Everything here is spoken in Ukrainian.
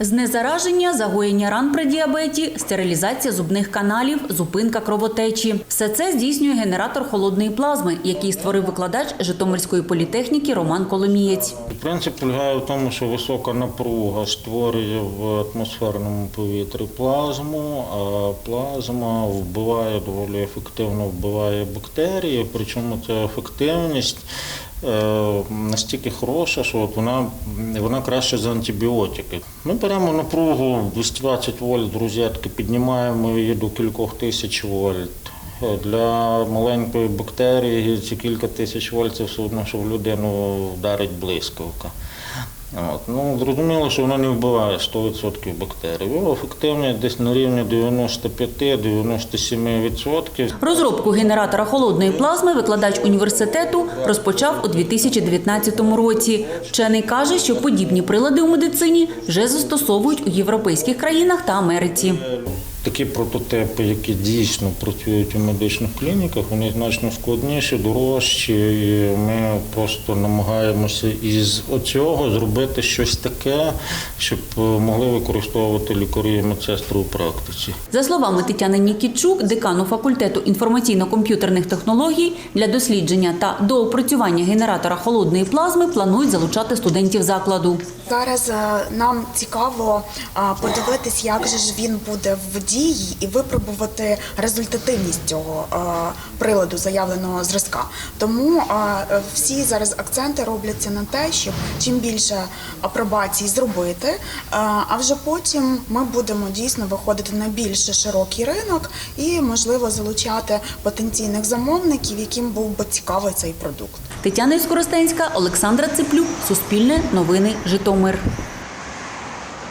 Знезараження, загоєння ран при діабеті, стерилізація зубних каналів, зупинка кровотечі. Все це здійснює генератор холодної плазми, який створив викладач Житомирської політехніки Роман Коломієць. Принцип полягає в тому, що висока напруга створює в атмосферному повітрі плазму, а плазма вбиває доволі ефективно вбиває бактерії, причому ця ефективність. Е, Настільки хороша, що от вона, вона краще за антибіотики. Ми беремо напругу 220 вольт розетки, піднімаємо її до кількох тисяч вольт. Для маленької бактерії ці кілька тисяч вольт це все одно, що в людину вдарить блискавка. От. Ну, зрозуміло, що вона не вбиває 100% бактерій. Його ефективність десь на рівні 95-97%. Розробку генератора холодної плазми викладач університету розпочав у 2019 році. Вчений каже, що подібні прилади у медицині вже застосовують у європейських країнах та Америці. Такі прототипи, які дійсно працюють у медичних клініках, вони значно складніші, дорожчі. І ми просто намагаємося із оцього зробити щось таке, щоб е, могли використовувати лікарі і медсестри у практиці. За словами Тетяни Нікітчук, декану факультету інформаційно-комп'ютерних технологій, для дослідження та доопрацювання генератора холодної плазми планують залучати студентів закладу. Зараз е, нам цікаво подивитись, як же ж він буде в дії і випробувати результативність цього е, приладу заявленого зразка. Тому е, всі зараз акценти робляться на те, щоб чим більше апробацій зробити, е, а вже потім ми будемо дійсно виходити на більш широкий ринок і можливо залучати потенційних замовників, яким був би цікавий цей продукт. Тетяна Іскоростенська, Олександра Циплюк, Суспільне, Новини, Житомир.